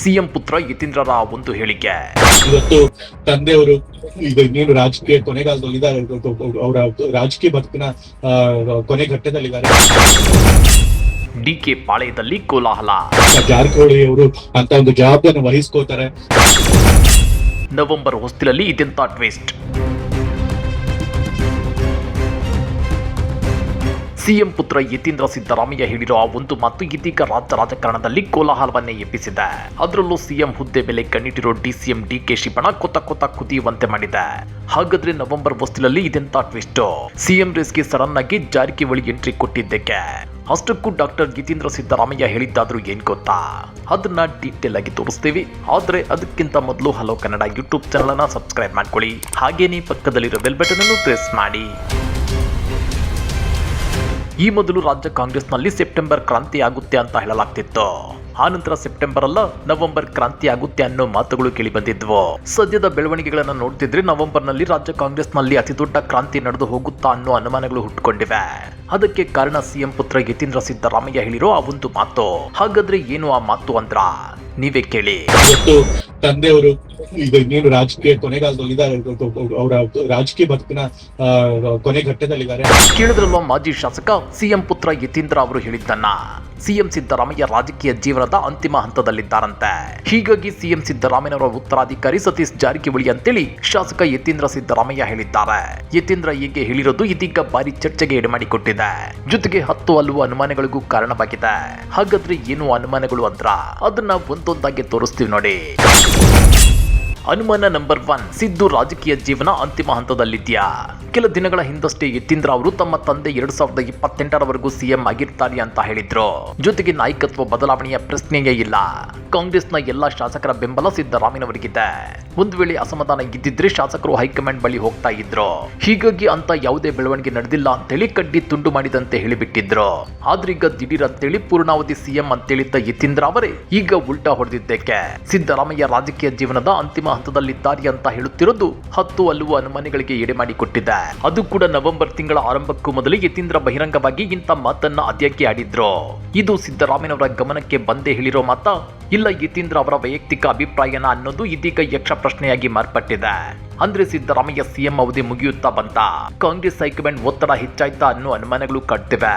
CM ಪುತ್ರ ಯತೀಂದ್ರರ ಒಂದು ಹೇಳಿಕೆ. ಇವತ್ತು ತಂದೆಯವರು ಈಗ ಇನ್ನೇನು ರಾಜಕೀಯ ಕೊನೆಗಾಲದಲ್ಲಿದ್ದಾರೆ ಅವರ ರಾಜಕೀಯ ಬದುಕಿನ ಕೊನೆ ಘಟ್ಟದಲ್ಲಿದ್ದಾರೆ. ಡಿಕೆ ಪಾಳೆಯದಲ್ಲಿ ಕೋಲಾಹಲ. ಜಾರಕಿಹೊಳಿ ಅವರು ಅಂತ ಒಂದು ಜವಾಬ್ದಾರಿ ವಹಿಸ್ಕೋತಾರೆ ನವೆಂಬರ್ ಹೊಸ್ತಿಲಲ್ಲಿ ಇದೆಂತ ಟ್ವಿಸ್ಟ್. ಸಿಎಂ ಪುತ್ರ ಯತೀಂದ್ರ ಸಿದ್ದರಾಮಯ್ಯ ಹೇಳಿರೋ ಒಂದು ಮಾತು ಇದೀಗ ರಾಜ್ಯ ರಾಜಕಾರಣದಲ್ಲಿ ಕೋಲಾಹಲವನ್ನೇ ಎಬ್ಬಿಸಿದೆ. ಅದರಲ್ಲೂ ಸಿಎಂ ಹುದ್ದೆ ಮೇಲೆ ಕಣ್ಣಿಟ್ಟಿರೋ ಡಿಸಿಎಂ ಡಿಕೆ ಶಿಬಣ ಕೊತ್ತ ಕೊತ್ತ ಕುದಿಯುವಂತೆ ಮಾಡಿದೆ. ಹಾಗಾದ್ರೆ ನವೆಂಬರ್ ಹೊಸ್ತಿಲಲ್ಲಿ ಇದೆಂತ ಟ್ವಿಸ್ಟ್ ಸಿಎಂ ರೇಸ್ಗೆ ಸಡನ್ ಆಗಿ ಜಾರಕಿಹೊಳಿ ಎಂಟ್ರಿ ಕೊಟ್ಟಿದ್ದಕ್ಕೆ. ಅಷ್ಟಕ್ಕೂ ಡಾಕ್ಟರ್ ಯತೀಂದ್ರ ಸಿದ್ದರಾಮಯ್ಯ ಹೇಳಿದ್ದಾದ್ರೂ ಏನ್ ಗೊತ್ತಾ? ಅದನ್ನ ಡೀಟೇಲ್ ಆಗಿ ತೋರಿಸ್ತೀವಿ. ಆದ್ರೆ ಅದಕ್ಕಿಂತ ಮೊದಲು ಹಲೋ ಕನ್ನಡ ಯೂಟ್ಯೂಬ್ ಚಾನಲ್ ಅನ್ನ ಸಬ್ಸ್ಕ್ರೈಬ್ ಮಾಡ್ಕೊಳ್ಳಿ. ಹಾಗೇನೇ ಪಕ್ಕದಲ್ಲಿರೋ ಬೆಲ್ ಬಟನ್ ಅನ್ನು ಪ್ರೆಸ್ ಮಾಡಿ. ಈ ಮೊದಲು ರಾಜ್ಯ ಕಾಂಗ್ರೆಸ್ನಲ್ಲಿ ಸೆಪ್ಟೆಂಬರ್ ಕ್ರಾಂತಿ ಆಗುತ್ತೆ ಅಂತ ಹೇಳಲಾಗ್ತಿತ್ತು. ಆನಂತರ ಸೆಪ್ಟೆಂಬರ್ ಅಲ್ಲ ನವೆಂಬರ್ ಕ್ರಾಂತಿ ಆಗುತ್ತೆ ಅನ್ನೋ ಮಾತುಗಳು ಕೇಳಿ ಬಂದಿದ್ವು. ಸದ್ಯದ ಬೆಳವಣಿಗೆಗಳನ್ನ ನೋಡ್ತಿದ್ರೆ ನವೆಂಬರ್ನಲ್ಲಿ ರಾಜ್ಯ ಕಾಂಗ್ರೆಸ್ನಲ್ಲಿ ಅತಿ ದೊಡ್ಡ ಕ್ರಾಂತಿ ನಡೆದು ಹೋಗುತ್ತಾ ಅನ್ನೋ ಅನುಮಾನಗಳು ಹುಟ್ಟುಕೊಂಡಿವೆ ಅದಕ್ಕೆ ಕಾರಣ ಸಿಎಂ ಪುತ್ರ ಯತೀಂದ್ರ ಸಿದ್ದರಾಮಯ್ಯ ಹೇಳಿರೋ ಆ ಒಂದು ಮಾತು. ಹಾಗಾದ್ರೆ ಏನು ಆ ಮಾತು ಅಂದ್ರ? ನೀವೇ ಕೇಳಿ. ತಂದೆಯವರು ಈಗ ಇನ್ನೇನು ರಾಜಕೀಯ ಕೊನೆಗಾಲದಲ್ಲಿದ್ದಾರೆ ಅವರ ರಾಜಕೀಯ ಬದುಕಿನ ಕೊನೆ ಘಟ್ಟದಲ್ಲಿದ್ದಾರೆ. ಕೇಳಿದ್ರಲ್ವಾ ಮಾಜಿ ಶಾಸಕ ಸಿಎಂ ಪುತ್ರ ಯತೀಂದ್ರ ಅವರು ಹೇಳಿದ್ದನ್ನ? ಸಿಎಂ ಸಿದ್ದರಾಮಯ್ಯ ರಾಜಕೀಯ ಜೀವನದ ಅಂತಿಮ ಹಂತದಲ್ಲಿದ್ದಾರಂತೆ. ಹೀಗಾಗಿ ಸಿಎಂ ಸಿದ್ದರಾಮಯ್ಯನವರ ಉತ್ತರಾಧಿಕಾರಿ ಸತೀಶ್ ಜಾರಕಿಹೊಳಿ ಅಂತೇಳಿ ಶಾಸಕ ಯತೀಂದ್ರ ಸಿದ್ದರಾಮಯ್ಯ ಹೇಳಿದ್ದಾರೆ. ಯತೀಂದ್ರ ಹೀಗೆ ಹೇಳಿರೋದು ಇದೀಗ ಭಾರಿ ಚರ್ಚೆಗೆ ಎಡೆಮಾಡಿಕೊಟ್ಟಿದೆ. ಜೊತೆಗೆ ಹತ್ತು ಹಲವು ಅನುಮಾನಗಳಿಗೂ ಕಾರಣವಾಗಿದೆ. ಹಾಗಾದ್ರೆ ಏನು ಅನುಮಾನಗಳು ಅಂತ ಅದನ್ನ ಒಂದೊಂದಾಗಿ ತೋರಿಸ್ತೀವಿ ನೋಡಿ. ಅನುಮಾನ ನಂಬರ್ ಒನ್, ಸಿದ್ದು ರಾಜಕೀಯ ಜೀವನ ಅಂತಿಮ ಹಂತದಲ್ಲಿದ್ಯಾ? ಕೆಲ ದಿನಗಳ ಹಿಂದಷ್ಟೇ ಯತೀಂದ್ರ ಅವರು ತಮ್ಮ ತಂದೆ ಎರಡ್ ಸಾವಿರದ ಇಪ್ಪತ್ತೆಂಟರವರೆಗೂ ಸಿಎಂ ಆಗಿರ್ತಾರೆ ಅಂತ ಹೇಳಿದ್ರು. ಜೊತೆಗೆ ನಾಯಕತ್ವ ಬದಲಾವಣೆಯ ಪ್ರಶ್ನೆಯೇ ಇಲ್ಲ. ಕಾಂಗ್ರೆಸ್ನ ಎಲ್ಲಾ ಶಾಸಕರ ಬೆಂಬಲ ಸಿದ್ದರಾಮಯ್ಯನವರಿಗಿದೆ ಒಂದು ವೇಳೆ ಅಸಮಾಧಾನ ಇದ್ದಿದ್ರೆ ಶಾಸಕರು ಹೈಕಮಾಂಡ್ ಬಳಿ ಹೋಗ್ತಾ ಇದ್ರು. ಹೀಗಾಗಿ ಅಂತ ಯಾವುದೇ ಬೆಳವಣಿಗೆ ನಡೆದಿಲ್ಲ ಅಂತೇಳಿ ಕಡ್ಡಿ ತುಂಡು ಮಾಡಿದಂತೆ ಹೇಳಿಬಿಟ್ಟಿದ್ರು. ಆದ್ರೀಗ ದಿಢೀರ ಅಂತೇಳಿ ಪೂರ್ಣಾವಧಿ ಸಿಎಂ ಅಂತೇಳಿದ್ದ ಯತೀಂದ್ರ ಅವರೇ ಈಗ ಉಲ್ಟಾ ಹೊಡೆದಿದ್ದಕ್ಕೆ. ಸಿದ್ದರಾಮಯ್ಯ ರಾಜಕೀಯ ಜೀವನದ ಅಂತಿಮ ಹಂತದಲ್ಲಿದ್ದಾರೆ ಅಂತ ಹೇಳುತ್ತಿರೋದು ಹತ್ತು ಅಲ್ಲುವ ಅನುಮಾನಗಳಿಗೆ ಎಡೆ ಮಾಡಿಕೊಟ್ಟಿದೆ. ಅದು ಕೂಡ ನವೆಂಬರ್ ತಿಂಗಳ ಆರಂಭಕ್ಕೂ ಮೊದಲು ಯತೀಂದ್ರ ಬಹಿರಂಗವಾಗಿ ಇಂಥ ಮಾತನ್ನ ಅದ್ಯಾಕೆ ಆಡಿದ್ರು. ಇದು ಸಿದ್ದರಾಮಯ್ಯನವರ ಗಮನಕ್ಕೆ ಬಂದೇ ಹೇಳಿರೋ ಮಾತ, ಇಲ್ಲ ಯತೀಂದ್ರ ಅವರ ವೈಯಕ್ತಿಕ ಅಭಿಪ್ರಾಯನ ಅನ್ನೋದು ಇದೀಗ ಯಕ್ಷ ಪ್ರಶ್ನೆಯಾಗಿ ಮಾರ್ಪಟ್ಟಿದೆ. ಅಂದ್ರೆ ಸಿದ್ದರಾಮಯ್ಯ ಸಿಎಂ ಅವಧಿ ಮುಗಿಯುತ್ತಾ ಬಂತ? ಕಾಂಗ್ರೆಸ್ ಹೈಕಮಾಂಡ್ ಒತ್ತಡ ಹೆಚ್ಚಾಯ್ತಾ ಅನ್ನೋ ಅನುಮಾನಗಳು ಕಾಡ್ತಿವೆ.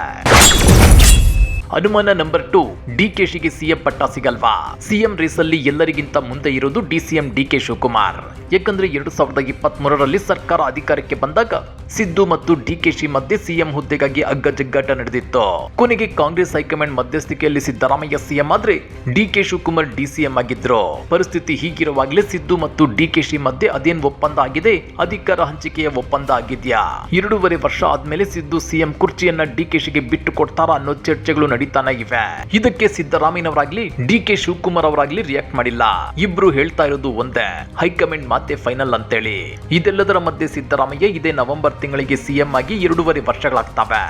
ಅನುಮಾನ ನಂಬರ್ ಟು ಡಿಕೆಶಿಗೆ ಸಿಎಂ ಪಟ್ಟ ಸಿಗಲ್ವಾ? ಸಿಎಂ ರೇಸಲ್ಲಿ ಎಲ್ಲರಿಗಿಂತ ಮುಂದೆ ಇರೋದು ಡಿಸಿಎಂ ಡಿಕೆ ಶಿವಕುಮಾರ್. ಯಾಕಂದ್ರೆ ಎರಡು ಸಾವಿರದ ಇಪ್ಪತ್ತ್ ಮೂರರಲ್ಲಿ ಸರ್ಕಾರ ಅಧಿಕಾರಕ್ಕೆ ಬಂದಾಗ ಸಿದ್ದು ಮತ್ತು ಡಿಕೆಶಿ ಮಧ್ಯೆ ಸಿಎಂ ಹುದ್ದೆಗಾಗಿ ಅಗ್ಗಜಗ್ಗಾಟ ನಡೆದಿತ್ತು. ಕೊನೆಗೆ ಕಾಂಗ್ರೆಸ್ ಹೈಕಮಾಂಡ್ ಮಧ್ಯಸ್ಥಿಕೆಯಲ್ಲಿ ಸಿದ್ದರಾಮಯ್ಯ ಸಿಎಂ ಆದ್ರೆ ಡಿಕೆ ಶಿವಕುಮಾರ್ ಡಿಸಿಎಂ ಆಗಿದ್ರು. ಪರಿಸ್ಥಿತಿ ಹೀಗಿರುವಾಗಲೇ ಸಿದ್ದು ಮತ್ತು ಡಿಕೆಶಿ ಮಧ್ಯೆ ಅದೇನ್ ಒಪ್ಪಂದ ಆಗಿದೆ? ಅಧಿಕಾರ ಹಂಚಿಕೆಯ ಒಪ್ಪಂದ ಆಗಿದ್ಯಾ? ಎರಡೂವರೆ ವರ್ಷ ಆದ್ಮೇಲೆ ಸಿದ್ದು ಸಿಎಂ ಕುರ್ಚಿಯನ್ನ ಡಿಕೆಶಿಗೆ ಬಿಟ್ಟು ಕೊಡ್ತಾರಾ ಅನ್ನೋ ಚರ್ಚೆಗಳು ನಡೀತಾನೆ ಇವೆ ಇದಕ್ಕೆ ಸಿದ್ದರಾಮಯ್ಯನವರಾಗ್ಲಿ ಡಿಕೆ ಶಿವಕುಮಾರ್ ಅವರಾಗ್ಲಿ ರಿಯಾಕ್ಟ್ ಮಾಡಿಲ್ಲ. ಇಬ್ರು ಹೇಳ್ತಾ ಇರೋದು ಒಂದೇ. ಹೈಕಮಾಂಡ್ ಮಾತೆ ಫೈನಲ್ ಅಂತೇಳಿ. ಇದೆಲ್ಲದರ ಮಧ್ಯೆ ಸಿದ್ದರಾಮಯ್ಯ ಇದೇ ನವೆಂಬರ್ ತಿಂಗಳಿಗೆ ಸಿಎಂ ಆಗಿ ಎರಡೂವರೆ ವರ್ಷಗಳಾಗ್ತವೆ.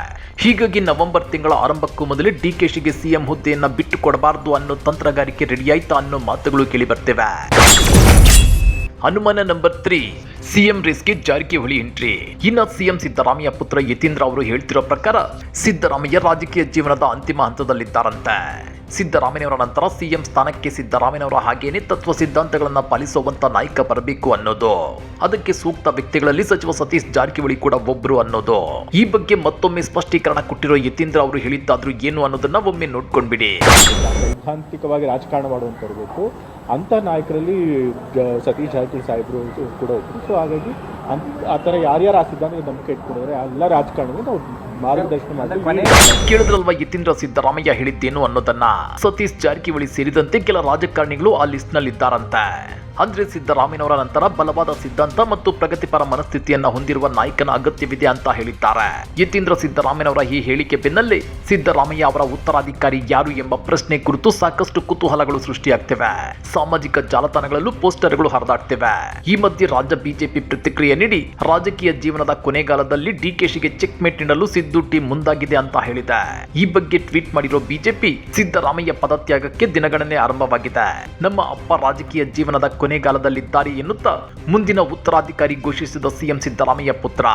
ಹೀಗಾಗಿ ನವೆಂಬರ್ ತಿಂಗಳ ಆರಂಭಕ್ಕೂ ಮೊದಲೇ ಡಿಕೆಶಿಗೆ ಸಿಎಂ ಹುದ್ದೆಯನ್ನ ಬಿಟ್ಟು ಕೊಡಬಾರದು ಅನ್ನೋ ತಂತ್ರಗಾರಿಕೆ ರೆಡಿಯಾಯ್ತಾ ಅನ್ನೋ ಮಾತುಗಳು ಕೇಳಿ ಬರ್ತಿವೆ. ಅನುಮಾನ ನಂಬರ್ ತ್ರೀ ಸಿಎಂ ರೇಸ್ಗೆ ಜಾರಕಿಹೊಳಿ ಎಂಟ್ರಿ ಇನ್ನ ಸಿಎಂ ಸಿದ್ದರಾಮಯ್ಯ ಪುತ್ರ ಯತೀಂದ್ರ ಅವರು ಹೇಳ್ತಿರೋ ಪ್ರಕಾರ ಸಿದ್ದರಾಮಯ್ಯ ರಾಜಕೀಯ ಜೀವನದ ಅಂತಿಮ ಹಂತದಲ್ಲಿದ್ದಾರಂತೆ. ಸಿದ್ದರಾಮಯ್ಯವರ ನಂತರ ಸಿಎಂ ಸ್ಥಾನಕ್ಕೆ ಸಿದ್ದರಾಮಯ್ಯವರ ಹಾಗೇನೆ ತತ್ವ ಸಿದ್ಧಾಂತಗಳನ್ನ ಪಾಲಿಸುವಂತ ನಾಯಕ ಬರಬೇಕು ಅನ್ನೋದು. ಅದಕ್ಕೆ ಸೂಕ್ತ ವ್ಯಕ್ತಿಗಳಲ್ಲಿ ಸಚಿವ ಸತೀಶ್ ಜಾರಕಿಹೊಳಿ ಕೂಡ ಒಬ್ರು ಅನ್ನೋದು. ಈ ಬಗ್ಗೆ ಮತ್ತೊಮ್ಮೆ ಸ್ಪಷ್ಟೀಕರಣ ಕೊಟ್ಟಿರೋ ಯತೀಂದ್ರ ಅವರು ಹೇಳಿದ್ದಾದ್ರೂ ಏನು ಅನ್ನೋದನ್ನ ಒಮ್ಮೆ ನೋಡ್ಕೊಂಡ್ಬಿಡಿ. ಸೈದ್ಧಾಂತಿಕವಾಗಿ ರಾಜಕಾರಣ ಮಾಡುವಂಥವ್ರು ಬೇಕು. ಅಂಥ ನಾಯಕರಲ್ಲಿ ಸತೀಶ್ ಜಾರಕಿಹೊಳಿ ಸಾಹೇಬರು ಕೂಡ ಒಬ್ಬರು ಸೊ ಹಾಗಾಗಿ ಅಂತ್ ಆ ಥರ ಯಾರ್ಯಾರು ಆ ಸಿದ್ಧಾಂತಕ್ಕೆ ನಂಬಿಕೆ ಇಟ್ಕೊಂಡಿದ್ರೆ ಎಲ್ಲ ರಾಜಕಾರಣದಲ್ಲಿ ನಾವು ಮಾರ್ಗದರ್ಶನ ಕೇಳಿದ್ರಲ್ವಾ ಯತೀಂದ್ರ ಸಿದ್ದರಾಮಯ್ಯ ಹೇಳಿದ್ದೇನು ಅನ್ನೋದನ್ನ? ಸತೀಶ್ ಜಾರಕಿಹೊಳಿ ಸೇರಿದಂತೆ ಕೆಲ ರಾಜಕಾರಣಿಗಳು ಆ ಲಿಸ್ಟ್ನಲ್ಲಿ ಇದ್ದಾರಂತೆ ಅಂದ್ರೆ ಸಿದ್ದರಾಮಯ್ಯನವರ ನಂತರ ಬಲವಾದ ಸಿದ್ಧಾಂತ ಮತ್ತು ಪ್ರಗತಿಪರ ಮನಸ್ಥಿತಿಯನ್ನ ಹೊಂದಿರುವ ನಾಯಕನ ಅಗತ್ಯವಿದೆ ಅಂತ ಹೇಳಿದ್ದಾರೆ. ಯತೀಂದ್ರ ಸಿದ್ದರಾಮಯ್ಯನವರ ಈ ಹೇಳಿಕೆ ಬೆನ್ನಲ್ಲೇ ಸಿದ್ದರಾಮಯ್ಯ ಅವರ ಉತ್ತರಾಧಿಕಾರಿ ಯಾರು ಎಂಬ ಪ್ರಶ್ನೆ ಕುರಿತು ಸಾಕಷ್ಟು ಕುತೂಹಲಗಳು ಸೃಷ್ಟಿಯಾಗ್ತಿವೆ. ಸಾಮಾಜಿಕ ಜಾಲತಾಣಗಳಲ್ಲೂ ಪೋಸ್ಟರ್ಗಳು ಹರಿದಾಡ್ತಿವೆ. ಈ ಮಧ್ಯೆ ರಾಜ್ಯ ಬಿಜೆಪಿ ಪ್ರತಿಕ್ರಿಯೆ ನೀಡಿ ರಾಜಕೀಯ ಜೀವನದ ಕೊನೆಗಾಲದಲ್ಲಿ ಡಿಕೆಶಿಗೆ ಚೆಕ್ ಮೇಟ್ ನೀಡಲು ಸಿದ್ದು ಟೀಮ್ ಮುಂದಾಗಿದೆ ಅಂತ ಹೇಳಿದೆ. ಈ ಬಗ್ಗೆ ಟ್ವೀಟ್ ಮಾಡಿರೋ ಬಿಜೆಪಿ ಸಿದ್ದರಾಮಯ್ಯ ಪದತ್ಯಾಗಕ್ಕೆ ದಿನಗಣನೆ ಆರಂಭವಾಗಿದೆ. ನಮ್ಮ ಅಪ್ಪ ರಾಜಕೀಯ ಜೀವನದ ಕೊನೆಗಾಲದಲ್ಲಿದ್ದಾರೆ ಎನ್ನುತ್ತಾ ಮುಂದಿನ ಉತ್ತರಾಧಿಕಾರಿ ಘೋಷಿಸಿದ ಸಿಎಂ ಸಿದ್ದರಾಮಯ್ಯ ಪುತ್ರ.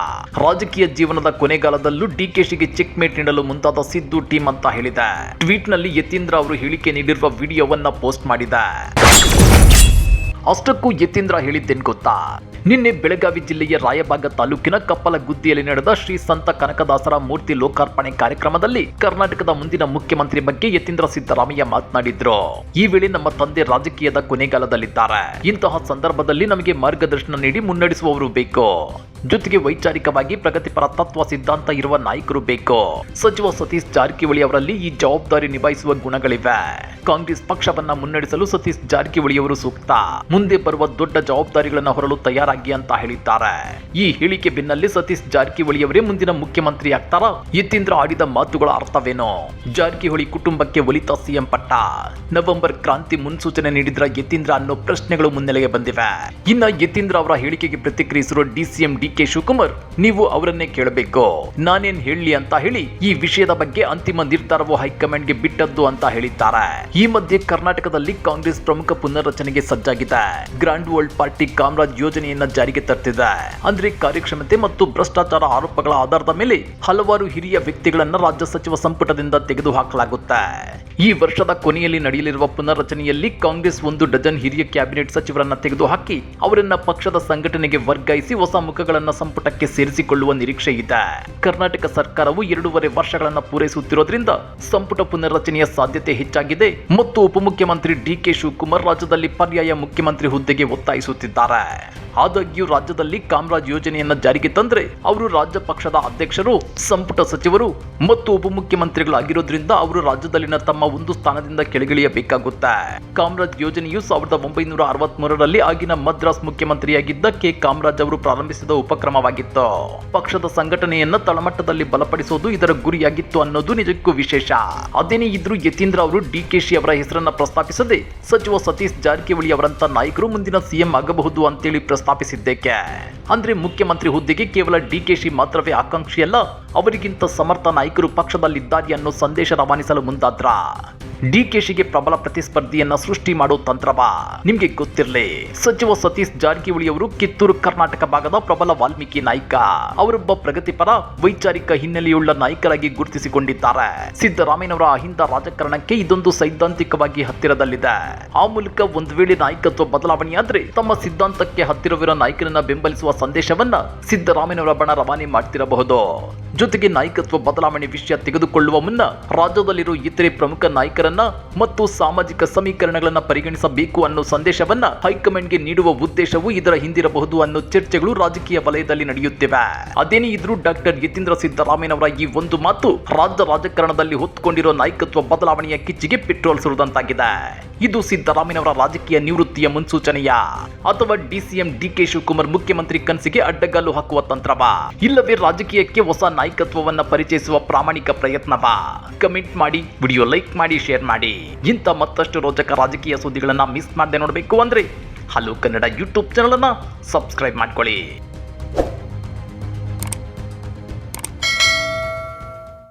ರಾಜಕೀಯ ಜೀವನದ ಕೊನೆಗಾಲದಲ್ಲೂ ಡಿಕೆಶಿಗೆ ಚೆಕ್ ಮೇಟ್ ನೀಡಲು ಮುಂದಾದ ಸಿದ್ದು ಟೀಮ್ ಅಂತ ಹೇಳಿದೆ. ಟ್ವೀಟ್ನಲ್ಲಿ ಯತೀಂದ್ರ ಅವರು ಹೇಳಿಕೆ ನೀಡಿರುವ ವಿಡಿಯೋವನ್ನ ಪೋಸ್ಟ್ ಮಾಡಿದೆ. ಅಷ್ಟಕ್ಕೂ ಯತೀಂದ್ರ ಹೇಳಿದ್ದೇನು ಗೊತ್ತಾ? ನಿನ್ನೆ ಬೆಳಗಾವಿ ಜಿಲ್ಲೆಯ ರಾಯಬಾಗ ತಾಲೂಕಿನ ಕಪ್ಪಲಗುದ್ದಿಯಲ್ಲಿ ನಡೆದ ಶ್ರೀ ಸಂತ ಕನಕದಾಸರ ಮೂರ್ತಿ ಲೋಕಾರ್ಪಣೆ ಕಾರ್ಯಕ್ರಮದಲ್ಲಿ ಕರ್ನಾಟಕದ ಮುಂದಿನ ಮುಖ್ಯಮಂತ್ರಿ ಬಗ್ಗೆ ಯತೀಂದ್ರ ಸಿದ್ದರಾಮಯ್ಯ ಮಾತನಾಡಿದ್ರು. ಈ ವೇಳೆ ನಮ್ಮ ತಂದೆ ರಾಜಕೀಯದ ಕೊನೆಗಾಲದಲ್ಲಿದ್ದಾರೆ. ಇಂತಹ ಸಂದರ್ಭದಲ್ಲಿ ನಮಗೆ ಮಾರ್ಗದರ್ಶನ ನೀಡಿ ಮುನ್ನಡೆಸುವವರು ಬೇಕು. ಜೊತೆಗೆ ವೈಚಾರಿಕವಾಗಿ ಪ್ರಗತಿಪರ ತತ್ವ ಸಿದ್ಧಾಂತ ಇರುವ ನಾಯಕರು ಬೇಕು. ಸಚಿವ ಸತೀಶ್ ಜಾರಕಿಹೊಳಿ ಅವರಲ್ಲಿ ಈ ಜವಾಬ್ದಾರಿ ನಿಭಾಯಿಸುವ ಗುಣಗಳಿವೆ. ಕಾಂಗ್ರೆಸ್ ಪಕ್ಷವನ್ನ ಮುನ್ನಡೆಸಲು ಸತೀಶ್ ಜಾರಕಿಹೊಳಿ ಅವರು ಸೂಕ್ತ. ಮುಂದೆ ಬರುವ ದೊಡ್ಡ ಜವಾಬ್ದಾರಿಗಳನ್ನು ಹೊರಲು ತಯಾರಾಗಿ ಅಂತ ಹೇಳಿದ್ದಾರೆ. ಈ ಹೇಳಿಕೆ ಬೆನ್ನಲ್ಲೇ ಸತೀಶ್ ಜಾರಕಿಹೊಳಿ ಅವರೇ ಮುಂದಿನ ಮುಖ್ಯಮಂತ್ರಿ ಆಗ್ತಾರಾ? ಯತೀಂದ್ರ ಆಡಿದ ಮಾತುಗಳ ಅರ್ಥವೇನು? ಜಾರಕಿಹೊಳಿ ಕುಟುಂಬಕ್ಕೆ ಒಲಿತ ಸಿಎಂ ಪಟ್ಟ. ನವೆಂಬರ್ ಕ್ರಾಂತಿ ಮುನ್ಸೂಚನೆ ನೀಡಿದ್ರ ಯತೀಂದ್ರ ಅನ್ನೋ ಪ್ರಶ್ನೆಗಳು ಮುನ್ನೆಲೆಗೆ ಬಂದಿವೆ. ಇನ್ನ ಯತೀಂದ್ರ ಅವರ ಹೇಳಿಕೆಗೆ ಪ್ರತಿಕ್ರಿಯಿಸಿರುವ ಡಿಸಿಎಂ ಡಿ ಕೆ ಶಿವಕುಮಾರ್, ನೀವು ಅವರನ್ನೇ ಕೇಳಬೇಕು. ನಾನೇನ್ ಹೇಳಿ ಅಂತ ಹೇಳಿ ಈ ವಿಷಯದ ಬಗ್ಗೆ ಅಂತಿಮ ನಿರ್ಧಾರವು ಹೈಕಮಾಂಡ್ಗೆ ಬಿಟ್ಟದ್ದು ಅಂತ ಹೇಳಿದ್ದಾರೆ. ಈ ಮಧ್ಯೆ ಕರ್ನಾಟಕದಲ್ಲಿ ಕಾಂಗ್ರೆಸ್ ಪ್ರಮುಖ ಪುನರ್ರಚನೆಗೆ ಸಜ್ಜಾಗಿದೆ. ಗ್ರ್ಯಾಂಡ್ ವರ್ಲ್ಡ್ ಪಾರ್ಟಿ ಕಾಮರಾಜ್ ಯೋಜನೆಯನ್ನ ಜಾರಿಗೆ ತರ್ತಿದೆ. ಅಂದ್ರೆ ಕಾರ್ಯಕ್ಷಮತೆ ಮತ್ತು ಭ್ರಷ್ಟಾಚಾರ ಆರೋಪಗಳ ಆಧಾರದ ಮೇಲೆ ಹಲವಾರು ಹಿರಿಯ ವ್ಯಕ್ತಿಗಳನ್ನ ರಾಜ್ಯ ಸಚಿವ ಸಂಪುಟದಿಂದ ತೆಗೆದುಹಾಕಲಾಗುತ್ತೆ. ಈ ವರ್ಷದ ಕೊನೆಯಲ್ಲಿ ನಡೆಯಲಿರುವ ಪುನರ್ರಚನೆಯಲ್ಲಿ ಕಾಂಗ್ರೆಸ್ ಒಂದು ಡಜನ್ ಹಿರಿಯ ಕ್ಯಾಬಿನೆಟ್ ಸಚಿವರನ್ನ ತೆಗೆದುಹಾಕಿ ಅವರನ್ನ ಪಕ್ಷದ ಸಂಘಟನೆಗೆ ವರ್ಗಾಯಿಸಿ ಹೊಸ ಮುಖಗಳನ್ನ ಸಂಪುಟಕ್ಕೆ ಸೇರಿಸಿಕೊಳ್ಳುವ ನಿರೀಕ್ಷೆ ಇದೆ. ಕರ್ನಾಟಕ ಸರ್ಕಾರವು ಎರಡೂವರೆ ವರ್ಷಗಳನ್ನ ಪೂರೈಸುತ್ತಿರೋದ್ರಿಂದ ಸಂಪುಟ ಪುನರ್ರಚನೆಯ ಸಾಧ್ಯತೆ ಹೆಚ್ಚಾಗಿದೆ ಮತ್ತು ಉಪಮುಖ್ಯಮಂತ್ರಿ ಡಿಕೆ ಶಿವಕುಮಾರ್ ರಾಜ್ಯದಲ್ಲಿ ಪರ್ಯಾಯ ಮುಖ್ಯಮಂತ್ರಿ ಹುದ್ದೆಗೆ ಒತ್ತಾಯಿಸುತ್ತಿದ್ದಾರೆ. ಆದಾಗ್ಯೂ ರಾಜ್ಯದಲ್ಲಿ ಕಾಮರಾಜ್ ಯೋಜನೆಯನ್ನ ಜಾರಿಗೆ ತಂದ್ರೆ ಅವರು ರಾಜ್ಯ ಪಕ್ಷದ ಅಧ್ಯಕ್ಷರು, ಸಂಪುಟ ಸಚಿವರು ಮತ್ತು ಉಪಮುಖ್ಯಮಂತ್ರಿಗಳಾಗಿರೋದ್ರಿಂದ ಅವರು ರಾಜ್ಯದಲ್ಲಿನ ತಮ್ಮ ಒಂದು ಸ್ಥಾನದಿಂದ ಕೆಳಗಿಳಿಯಬೇಕಾಗುತ್ತೆ. ಕಾಮರಾಜ್ ಯೋಜನೆಯು ಸಾವಿರದ ಒಂಬೈನೂರ ಅರವತ್ಮೂರರಲ್ಲಿ ಆಗಿನ ಮದ್ರಾಸ್ ಮುಖ್ಯಮಂತ್ರಿಯಾಗಿದ್ದ ಕೆ. ಕಾಮರಾಜ್ ಅವರು ಪ್ರಾರಂಭಿಸಿದ ಉಪಕ್ರಮವಾಗಿತ್ತು. ಪಕ್ಷದ ಸಂಘಟನೆಯನ್ನ ತಳಮಟ್ಟದಲ್ಲಿ ಬಲಪಡಿಸೋದು ಇದರ ಗುರಿಯಾಗಿತ್ತು ಅನ್ನೋದು ನಿಜಕ್ಕೂ ವಿಶೇಷ. ಅದೇನೇ ಇದ್ರೂ ಯತೀಂದ್ರ ಅವರು ಡಿಕೆಶಿ ಅವರ ಹೆಸರನ್ನ ಪ್ರಸ್ತಾಪಿಸದೆ ಸಚಿವ ಸತೀಶ್ ಜಾರಕಿಹೊಳಿ ಅವರಂತ ನಾಯಕರು ಮುಂದಿನ ಸಿಎಂ ಆಗಬಹುದು ಅಂತೇಳಿ ಪ್ರಸ್ತಾಪಿಸಿದ್ದಕ್ಕೆ ಅಂದ್ರೆ ಮುಖ್ಯಮಂತ್ರಿ ಹುದ್ದೆಗೆ ಕೇವಲ ಡಿಕೆಶಿ ಮಾತ್ರವೇ ಆಕಾಂಕ್ಷಿಯಲ್ಲ ಅವರಿಗಿಂತ ಸಮರ್ಥ ನಾಯಕರು ಪಕ್ಷದಲ್ಲಿದ್ದಾರೆ ಅನ್ನೋ ಸಂದೇಶ ರವಾನಿಸಲು ಮುಂದಾದ್ರ? ಡಿಕೆಶಿಗೆ ಪ್ರಬಲ ಪ್ರತಿಸ್ಪರ್ಧಿಯನ್ನ ಸೃಷ್ಟಿ ಮಾಡೋ ತಂತ್ರವಾ? ನಿಮ್ಗೆ ಗೊತ್ತಿರಲಿ, ಸಚಿವ ಸತೀಶ್ ಜಾರಕಿಹೊಳಿ ಅವರು ಕಿತ್ತೂರು, ಕರ್ನಾಟಕ ಭಾಗದ ಪ್ರಬಲ ವಾಲ್ಮೀಕಿ ನಾಯಕ. ಅವರೊಬ್ಬ ಪ್ರಗತಿಪರ ವೈಚಾರಿಕ ಹಿನ್ನೆಲೆಯುಳ್ಳ ನಾಯಕರಾಗಿ ಗುರುತಿಸಿಕೊಂಡಿದ್ದಾರೆ. ಸಿದ್ದರಾಮಯ್ಯನವರ ಅಹಿಂದ ರಾಜಕಾರಣಕ್ಕೆ ಇದೊಂದು ಸೈದ್ಧಾಂತಿಕವಾಗಿ ಹತ್ತಿರದಲ್ಲಿದೆ. ಆ ಮೂಲಕ ಒಂದು ವೇಳೆ ನಾಯಕತ್ವ ಬದಲಾವಣೆಯಾದ್ರೆ ತಮ್ಮ ಸಿದ್ಧಾಂತಕ್ಕೆ ಹತ್ತಿರವಿರೋ ನಾಯಕರನ್ನ ಬೆಂಬಲಿಸುವ ಸಂದೇಶವನ್ನ ಸಿದ್ದರಾಮಯ್ಯನವರ ಬಣ ರವಾನೆ ಮಾಡ್ತಿರಬಹುದು. ಜೊತೆಗೆ ನಾಯಕತ್ವ ಬದಲಾವಣೆ ವಿಷಯ ತೆಗೆದುಕೊಳ್ಳುವ ಮುನ್ನ ರಾಜ್ಯದಲ್ಲಿರುವ ಇತರೆ ಪ್ರಮುಖ ನಾಯಕರನ್ನ ಮತ್ತು ಸಾಮಾಜಿಕ ಸಮೀಕರಣಗಳನ್ನ ಪರಿಗಣಿಸಬೇಕು ಅನ್ನೋ ಸಂದೇಶವನ್ನ ಹೈಕಮಾಂಡ್ಗೆ ನೀಡುವ ಉದ್ದೇಶವು ಇದರ ಹಿಂದಿರಬಹುದು ಅನ್ನೋ ಚರ್ಚೆಗಳು ರಾಜಕೀಯ ವಲಯದಲ್ಲಿ ನಡೆಯುತ್ತಿವೆ. ಅದೇನೇ ಇದ್ರೂ ಡಾಕ್ಟರ್ ಯತೀಂದ್ರ ಸಿದ್ದರಾಮಯ್ಯನವರ ಈ ಒಂದು ಮಾತು ರಾಜ್ಯ ರಾಜಕಾರಣದಲ್ಲಿ ಹೊತ್ತುಕೊಂಡಿರೋ ನಾಯಕತ್ವ ಬದಲಾವಣೆಯ ಕಿಚ್ಚಿಗೆ ಪೆಟ್ರೋಲ್ ಸುರಿದಂತಾಗಿದೆ. ಇದು ಸಿದ್ದರಾಮಯ್ಯನವರ ರಾಜಕೀಯ ನಿವೃತ್ತಿಯ ಮುನ್ಸೂಚನೆಯ? ಅಥವಾ ಡಿಸಿಎಂ ಡಿಕೆ ಶಿವಕುಮಾರ್ ಮುಖ್ಯಮಂತ್ರಿ ಕನಸಿಗೆ ಅಡ್ಡಗಾಲು ಹಾಕುವ ತಂತ್ರವಾ? ಇಲ್ಲವೇ ರಾಜಕೀಯಕ್ಕೆ ಹೊಸ ನಾಯಕತ್ವವನ್ನ ಪರಿಚಯಿಸುವ ಪ್ರಾಮಾಣಿಕ ಪ್ರಯತ್ನವ ಕಮೆಂಟ್ ಮಾಡಿ ವಿಡಿಯೋ ಲೈಕ್ ಮಾಡಿ ಶೇರ್ ಮಾಡಿ. ಇಂಥ ಮತ್ತಷ್ಟು ರೋಚಕ ರಾಜಕೀಯ ಸುದ್ದಿಗಳನ್ನು ಮಿಸ್ ಮಾಡದೆ ನೋಡಬೇಕು ಅಂದರೆ ಹಲೋ ಕನ್ನಡ ಯೂಟ್ಯೂಬ್ ಚಾನಲನ್ನು ಸಬ್ಸ್ಕ್ರೈಬ್ ಮಾಡ್ಕೊಳ್ಳಿ.